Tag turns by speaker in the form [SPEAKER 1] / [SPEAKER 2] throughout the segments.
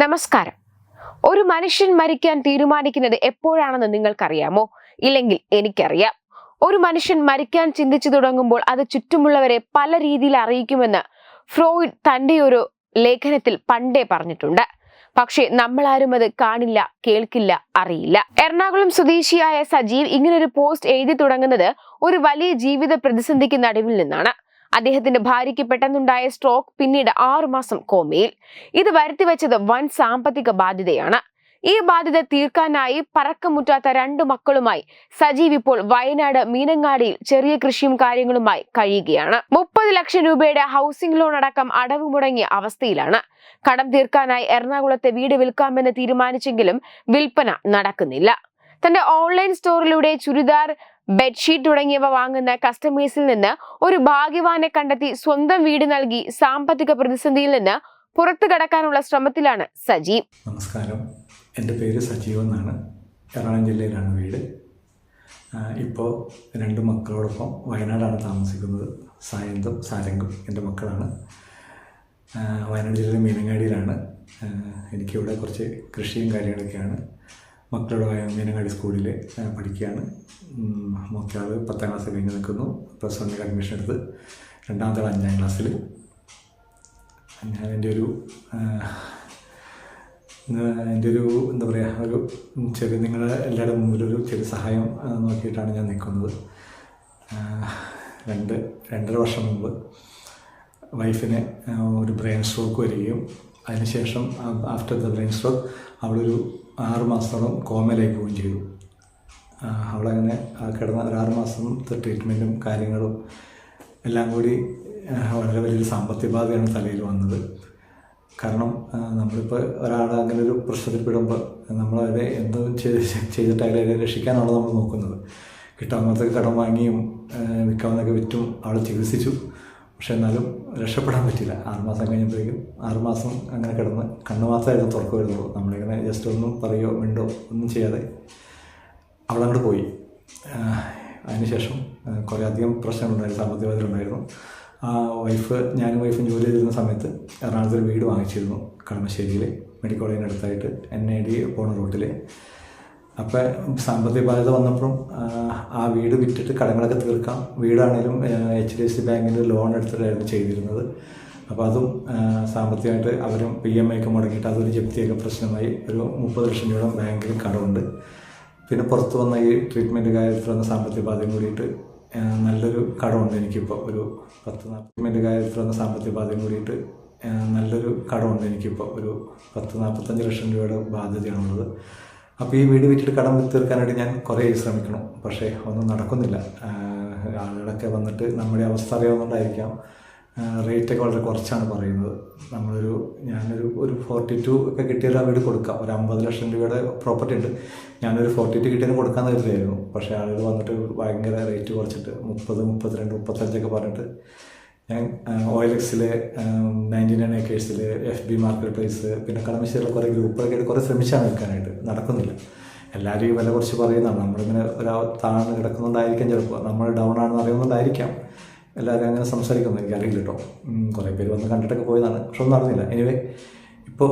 [SPEAKER 1] നമസ്കാരം. ഒരു മനുഷ്യൻ മരിക്കാൻ തീരുമാനിക്കുന്നത് എപ്പോഴാണെന്ന് നിങ്ങൾക്കറിയാമോ? ഇല്ലെങ്കിൽ എനിക്കറിയാം. ഒരു മനുഷ്യൻ മരിക്കാൻ ചിന്തിച്ചു തുടങ്ങുമ്പോൾ അത് ചുറ്റുമുള്ളവരെ പല രീതിയിൽ അറിയിക്കുമെന്ന് ഫ്രോയിഡ് തന്റെ ഒരു ലേഖനത്തിൽ പണ്ടേ പറഞ്ഞിട്ടുണ്ട്. പക്ഷേ നമ്മളാരും അത് കാണില്ല കേൾക്കില്ല അറിയില്ല. എറണാകുളം സ്വദേശിയായ സജീവ് ഇങ്ങനൊരു പോസ്റ്റ് എഴുതി തുടങ്ങുന്നത് ഒരു വലിയ ജീവിത പ്രതിസന്ധിക്ക് നടുവിൽ നിന്നാണ്. അദ്ദേഹത്തിന്റെ ഭാര്യയ്ക്ക് പെട്ടെന്നുണ്ടായ സ്ട്രോക്ക് പിന്നീട് ആറുമാസം കോമയിൽ. ഇത് വരുത്തിവെച്ചത് വൻ സാമ്പത്തിക ബാധ്യതയാണ്. ഈ ബാധ്യത തീർക്കാനായി പറക്കമുറ്റാത്ത രണ്ടു മക്കളുമായി സജീവ് ഇപ്പോൾ വയനാട് മീനങ്ങാടിയിൽ ചെറിയ കൃഷിയും കാര്യങ്ങളുമായി കഴിയുകയാണ്. മുപ്പത് ലക്ഷം രൂപയുടെ ഹൗസിംഗ് ലോൺ അടക്കം അടവ് മുടങ്ങിയ അവസ്ഥയിലാണ്. കടം തീർക്കാനായി എറണാകുളത്തെ വീട് വിൽക്കാമെന്ന് തീരുമാനിച്ചെങ്കിലും വിൽപ്പന നടക്കുന്നില്ല. തന്റെ ഓൺലൈൻ സ്റ്റോറിലൂടെ ചുരിദാർ ബെഡ്ഷീറ്റ് തുടങ്ങിയവ വാങ്ങുന്ന കസ്റ്റമേഴ്സിൽ നിന്ന് ഒരു ഭാഗ്യവാനെ കണ്ടെത്തി സ്വന്തം വീട് നൽകി സാമ്പത്തിക പ്രതിസന്ധിയിൽ നിന്ന് പുറത്തു കടക്കാനുള്ള ശ്രമത്തിലാണ് സജീവ്
[SPEAKER 2] നമസ്കാരം. എന്റെ പേര് സജീവ് എന്നാണ്. എറണാകുളം ജില്ലയിലാണ് വീട്. ഇപ്പോൾ രണ്ട് മക്കളോടൊപ്പം വയനാടാണ് താമസിക്കുന്നത്. സായന്തും സാരംഗും എന്റെ മക്കളാണ്. വയനാട് ജില്ലയിലെ മീനങ്ങാടിയിലാണ്. എനിക്കിവിടെ കുറച്ച് കൃഷിയും കാര്യങ്ങളൊക്കെയാണ്. മക്കളുടെ മീനങ്ങാടി സ്കൂളിൽ പഠിക്കുകയാണ്. മക്കളത് പത്താം ക്ലാസ് കഴിഞ്ഞ് നിൽക്കുന്നു. പ്ലസ് വണ്ണിൽ അഡ്മിഷൻ എടുത്ത് രണ്ടാമത്തെ അഞ്ചാം ക്ലാസ്സിൽ. ഞാൻ എന്റെ ഒരു എന്റെ ഒരു എന്താ പറയുക ഒരു ചെറിയ നിങ്ങളുടെ എല്ലാവരുടെ മുമ്പിൽ ഒരു ചെറിയ സഹായം നോക്കിയിട്ടാണ് ഞാൻ നിൽക്കുന്നത്. രണ്ട് രണ്ടര വർഷം മുമ്പ് വൈഫിന് ഒരു ബ്രെയിൻ സ്ട്രോക്ക് വരികയും അതിനുശേഷം ആഫ്റ്റർ ദ ബ്രെയിൻ സ്ട്രോക്ക് അവളൊരു ആറ് മാസത്തോളം കോമയിലായി പോവുകയും ചെയ്തു. അവളങ്ങനെ കിടന്ന ഒരു മാസം ട്രീറ്റ്മെന്റും കാര്യങ്ങളും എല്ലാം കൂടി വളരെ വലിയൊരു സാമ്പത്തിക ബാധയാണ് തലയിൽ വന്നത്. കാരണം നമ്മളിപ്പോൾ ഒരാൾ അങ്ങനെ ഒരു പ്രശ്നത്തിൽ പെടുമ്പോൾ നമ്മളവരെ എന്തോ ചെയ്ത് ചെയ്തിട്ട് അയാളെ രക്ഷിക്കാനാണ് നമ്മൾ നോക്കുന്നത്. കിട്ടാവുന്നതൊക്കെ കടം വാങ്ങിയും വിൽക്കാവുന്നതൊക്കെ വിറ്റും അവളെ ചികിത്സിച്ചു. പക്ഷെ എന്നാലും രക്ഷപ്പെടാൻ പറ്റില്ല. ആറുമാസം കഴിഞ്ഞപ്പോഴേക്കും ആറുമാസം അങ്ങനെ കിടന്ന് കണ്ണ് മാത്രമായിരുന്നു തുറക്കം വരുന്നുള്ളൂ നമ്മളിങ്ങനെ ജസ്റ്റ് ഒന്നും പറയോ മിണ്ടോ ഒന്നും ചെയ്യാതെ അവിടെ അങ്ങോട്ട് പോയി. അതിനുശേഷം കുറേ അധികം പ്രശ്നങ്ങളുണ്ടായിരുന്നു സാമ്പത്തികമായിട്ടുണ്ടായിരുന്നു ആ വൈഫ് ഞാനും വൈഫും ജോലി ചെയ്തിരുന്ന സമയത്ത് എറണാകുളത്ത് ഒരു വീട് വാങ്ങിച്ചിരുന്നു കളമശ്ശേരിയിൽ മെഡിക്കൽ കോളേജിനടുത്തായിട്ട് എൻ ഐ ഡി പോണ റൂട്ടിൽ അപ്പോൾ സാമ്പത്തിക ബാധ്യത വന്നപ്പോഴും ആ വീട് വിറ്റിട്ട് കടങ്ങളൊക്കെ തീർക്കാം. വീടാണേലും എച്ച് ഡി എഫ് സി ബാങ്കിന്റെ ലോൺ എടുത്തിട്ടായിരുന്നു ചെയ്തിരുന്നത്. അപ്പോൾ അതും സാമ്പത്തികമായിട്ട് അവരും പി എം ഐ ഒക്കെ മുടങ്ങിയിട്ട് അതൊരു ജപ്തിയൊക്കെ പ്രശ്നമായി. ഒരു മുപ്പത് ലക്ഷം രൂപ ബാങ്കിൽ കടമുണ്ട്. പിന്നെ പുറത്ത് വന്ന ഈ ട്രീറ്റ്മെന്റ് കാര്യത്തിൽ വന്ന സാമ്പത്തിക ബാധ്യം കൂടിയിട്ട് നല്ലൊരു കടമുണ്ട് എനിക്കിപ്പോൾ ഒരു പത്ത് ട്രീറ്റ്മെന്റ് കാര്യത്തിൽ വന്ന സാമ്പത്തിക ബാധ്യം കൂടിയിട്ട് നല്ലൊരു കടമുണ്ട് എനിക്കിപ്പോൾ ഒരു പത്ത് നാൽപ്പത്തഞ്ച് ലക്ഷം രൂപയുടെ ബാധ്യതയാണുള്ളത്. അപ്പോൾ ഈ വീട് വിറ്റിട്ട് കടം തീർക്കാനായിട്ട് ഞാൻ കുറേ ശ്രമിക്കണം. പക്ഷേ ഒന്നും നടക്കുന്നില്ല. ആളുകളൊക്കെ വന്നിട്ട് നമ്മുടെ അവസ്ഥ അറിയാവുന്നതുകൊണ്ടായിരിക്കാം റേറ്റൊക്കെ വളരെ കുറച്ചാണ് പറയുന്നത്. നമ്മളൊരു ഞാനൊരു ഒരു ഫോർട്ടി ടു ഒക്കെ കിട്ടിയാൽ ആ വീട് കൊടുക്കാം. ഒരു അമ്പത് ലക്ഷം രൂപയുടെ പ്രോപ്പർട്ടി ഉണ്ട്. ഞാനൊരു ഫോർട്ടി ടു കിട്ടിയാലും കൊടുക്കാമെന്ന് കരുതിയായിരുന്നു. പക്ഷേ ആളുകൾ വന്നിട്ട് ഭയങ്കര റേറ്റ് കുറച്ചിട്ട് മുപ്പത് മുപ്പത്തിരണ്ട് മുപ്പത്തഞ്ചൊക്കെ പറഞ്ഞിട്ട് ഞാൻ ഓയിൽ എക്സിലെ നയന്റി നയൻ ഏക്കേഴ്സിൽ എഫ് ബി മാർക്കറ്റ് പ്ലേസ് പിന്നെ കളമശ്ശേരിയിലെ കുറേ ഗ്രൂപ്പുകളൊക്കെ ആയിട്ട് കുറേ ശ്രമിച്ചാണ് നിൽക്കാനായിട്ട്. നടക്കുന്നില്ല. എല്ലാവരും വില കുറച്ച് പറയുന്നതാണ്. നമ്മളിങ്ങനെ ഒരാ താഴ്ന്ന് കിടക്കുന്നുണ്ടായിരിക്കാം ചിലപ്പോൾ നമ്മൾ ഡൗൺ ആണെന്ന് അറിയുന്നുണ്ടായിരിക്കാം. എല്ലാവരും അങ്ങനെ സംസാരിക്കുന്നു എനിക്കറിയില്ല കേട്ടോ കുറേ പേര് വന്ന് കണ്ടിട്ടൊക്കെ പോയതാണ്. പക്ഷെ ഒന്നും നടന്നില്ല. എനിവേ ഇപ്പോൾ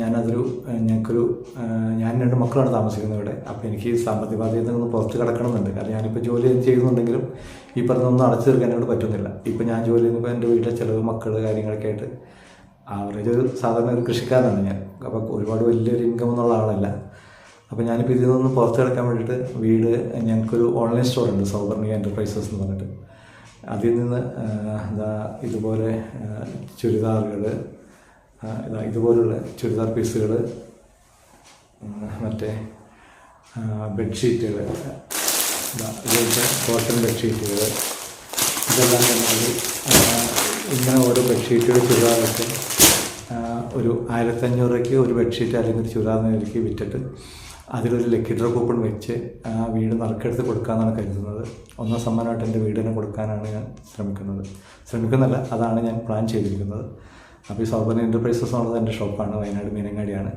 [SPEAKER 2] ഞാനതൊരു ഞങ്ങൾക്കൊരു ഞാൻ രണ്ട് മക്കളാണ് താമസിക്കുന്നത് ഇവിടെ. അപ്പോൾ എനിക്ക് സാമ്പത്തിക ബാധ്യത ഒന്ന് പുറത്ത് കിടക്കണമെന്നുണ്ട്. കാരണം ഞാനിപ്പോൾ ജോലി ചെയ്യുന്നുണ്ടെങ്കിലും ഈ പറഞ്ഞൊന്നും അടച്ചു തീർക്കാൻ പറ്റുന്നില്ല. ഇപ്പം ഞാൻ ജോലി ചെയ്യുമ്പോൾ എന്റെ വീട്ടിലെ ചിലവ് മക്കൾ കാര്യങ്ങളൊക്കെ ആയിട്ട് ആവറേജ് ഒരു സാധാരണ ഒരു കൃഷിക്കാരനാണ് ഞാൻ. അപ്പോൾ ഒരുപാട് വലിയൊരു ഇൻകം എന്നുള്ള ആളല്ല. അപ്പോൾ ഞാനിപ്പോൾ ഇതിൽ നിന്ന് പുറത്ത് കിടക്കാൻ വേണ്ടിയിട്ട് വീട് ഞങ്ങൾക്കൊരു ഓൺലൈൻ സ്റ്റോർ ഉണ്ട് സൗവർണിക എന്റർപ്രൈസസ് എന്ന് പറഞ്ഞിട്ട്. അതിൽ നിന്ന് എന്താ ഇതുപോലെ ചുരിദാറുകൾ ഇതാ ഇതുപോലുള്ള ചുരിദാർ പീസുകൾ മറ്റേ ബെഡ്ഷീറ്റുകൾ ഇതുപോലത്തെ കോട്ടൺ ബെഡ്ഷീറ്റുകൾ ഇതെല്ലാം തന്നെ ഇങ്ങനെ ഓരോ ബെഡ്ഷീറ്റുകൾ ചുരിദാറൊക്കെ ഒരു ആയിരത്തഞ്ഞൂറ് രൂപയ്ക്ക് ഒരു ബെഡ്ഷീറ്റ് അല്ലെങ്കിൽ ചുരിദാർ നിലയ്ക്ക് വിറ്റിട്ട് അതിലൊരു ലക്കി ഡ്രോ കൂപ്പൺ വെച്ച് ആ വീട് നറുക്കെടുത്ത് കൊടുക്കാമെന്നാണ് കരുതുന്നത്. ഒന്നാം സമ്മാനമായിട്ട് എന്റെ വീടിനെ കൊടുക്കാനാണ് ഞാൻ ശ്രമിക്കുന്നത്. ശ്രമിക്കുന്നില്ല അതാണ് ഞാൻ പ്ലാൻ ചെയ്തിരിക്കുന്നത്. അപ്പോൾ ഈ സൗബർണ എന്റർപ്രൈസസ് എന്നുള്ളത് എന്റെ ഷോപ്പാണ് വയനാട് മീനങ്ങാടിയാണ്.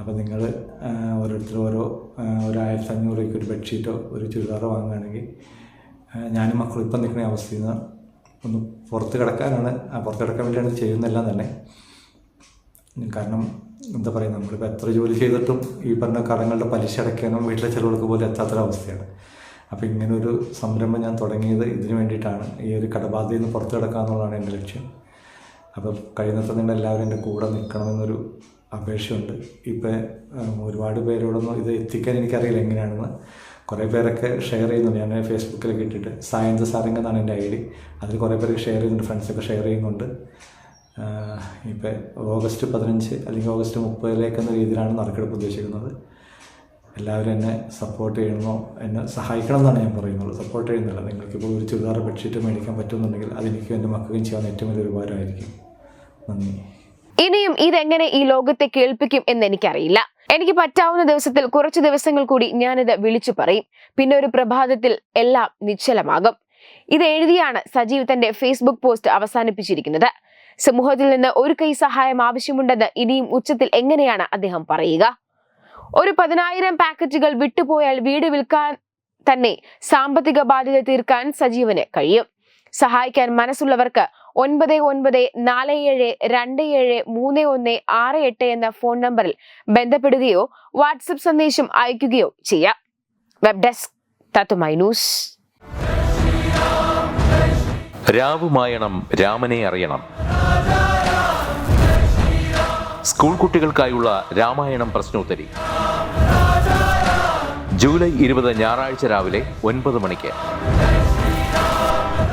[SPEAKER 2] അപ്പോൾ നിങ്ങൾ ഓരോരുത്തർ ഓരോ ഒരു ആയിരത്തി അഞ്ഞൂറ് രൂപയ്ക്ക് ഒരു ബെഡ്ഷീറ്റോ ഒരു ചുരിദാറോ വാങ്ങുകയാണെങ്കിൽ ഞാനും മക്കളും ഇപ്പം നിൽക്കുന്ന അവസ്ഥയിൽ നിന്ന് ഒന്ന് പുറത്ത് കിടക്കാനാണ് പുറത്ത് കിടക്കാൻ വേണ്ടിയാണ് ചെയ്യുന്നതെല്ലാം തന്നെ. കാരണം എന്താ പറയുക നമ്മളിപ്പോൾ എത്ര ജോലി ചെയ്തിട്ടും ഈ പറഞ്ഞ കടങ്ങളുടെ പലിശ അടയ്ക്കാനും വീട്ടിലെ ചിലവുകൾക്ക് പോലും എത്താത്തൊരവസ്ഥയാണ് അപ്പോൾ ഇങ്ങനെ ഒരു സംരംഭം ഞാൻ തുടങ്ങിയത് ഇതിനു വേണ്ടിയിട്ടാണ്. ഈ ഒരു കടബാധയിൽ നിന്ന് പുറത്തു കിടക്കുക എന്നുള്ളതാണ് എന്റെ ലക്ഷ്യം. അപ്പോൾ കഴിയുന്നത്ര നിങ്ങൾ എല്ലാവരും എന്റെ കൂടെ നിൽക്കണമെന്നൊരു അപേക്ഷയുണ്ട്. ഇപ്പം ഒരുപാട് പേരോടൊന്നും ഇത് എത്തിക്കാൻ എനിക്കറിയില്ല എങ്ങനെയാണെന്ന്. കുറേ പേരൊക്കെ ഷെയർ ചെയ്യുന്നുണ്ട്. ഞാൻ ഫേസ്ബുക്കിലൊക്കെ ഇട്ടിട്ട് സയൻസ് സാരംഗ് എന്നാണ് എന്റെ ഐ ഡി. അതിൽ കുറേ പേരൊക്കെ ഷെയർ ചെയ്യുന്നുണ്ട്. ഫ്രണ്ട്സൊക്കെ ഷെയർ ചെയ്യുന്നുണ്ട്. ഇപ്പം ഓഗസ്റ്റ് പതിനഞ്ച് അല്ലെങ്കിൽ ഓഗസ്റ്റ് മുപ്പതിലേക്ക് എന്ന രീതിയിലാണ് നറുക്കെടുപ്പ് ഉദ്ദേശിക്കുന്നത്. എല്ലാവരും എന്നെ സപ്പോർട്ട് ചെയ്യണമോ എന്നെ സഹായിക്കണം എന്നാണ് ഞാൻ പറയുന്നത്. സപ്പോർട്ട് ചെയ്യുന്നില്ല. നിങ്ങൾക്കിപ്പോൾ ഒരു ചുരിദാർ ബെഡ്ഷീറ്റ് മേടിക്കാൻ പറ്റുമെന്നുണ്ടെങ്കിൽ അതെനിക്കും എന്റെ മക്കൾക്കും ചെയ്യാൻ ഏറ്റവും വലിയ ഉപകാരമായിരിക്കും. നന്ദി.
[SPEAKER 1] ഇനിയും ഇതെങ്ങനെ ഈ ലോകത്തെ കേൾപ്പിക്കും എന്ന് എനിക്കറിയില്ല എനിക്ക് പറ്റാവുന്ന ദിവസത്തിൽ കുറച്ച് ദിവസങ്ങൾ കൂടി ഞാനിത് വിളിച്ചു പറയും. പിന്നെ ഒരു പ്രഭാതത്തിൽ എല്ലാം നിശ്ചലമാകും. ഇത് എഴുതിയാണ് സജീവ് തന്റെ ഫേസ്ബുക്ക് പോസ്റ്റ് അവസാനിപ്പിച്ചിരിക്കുന്നത്. സമൂഹത്തിൽ നിന്ന് ഒരു കൈ സഹായം ആവശ്യമുണ്ടെന്ന് ഇനിയും ഉച്ചത്തിൽ എങ്ങനെയാണ് അദ്ദേഹം പറയുക? ഒരു പതിനായിരം പാക്കറ്റുകൾ വിട്ടുപോയാൽ വീട് വിൽക്കാൻ തന്നെ സാമ്പത്തിക ബാധ്യത തീർക്കാൻ സജീവന് കഴിയും. സഹായിക്കാൻ മനസ്സുള്ളവർക്ക് ഒൻപത് ഒൻപത് നാല് ഏഴ് രണ്ട് ഏഴ് മൂന്ന് ഒന്ന് ആറ് എട്ട് എന്ന ഫോൺ നമ്പറിൽ ബന്ധപ്പെടുകയോ വാട്സപ്പ് സന്ദേശം അയക്കുകയോ ചെയ്യാം. വെബ് ഡെസ്ക് തത്തുമൈ ന്യൂസ്
[SPEAKER 3] രാവുമായണം രാമനെ അറിയണം. സ്കൂൾ കുട്ടികൾക്കായുള്ള രാമായണം പ്രശ്നോത്തരി. ജൂലൈ ഇരുപത് ഞായറാഴ്ച രാവിലെ ഒൻപത് മണിക്ക്.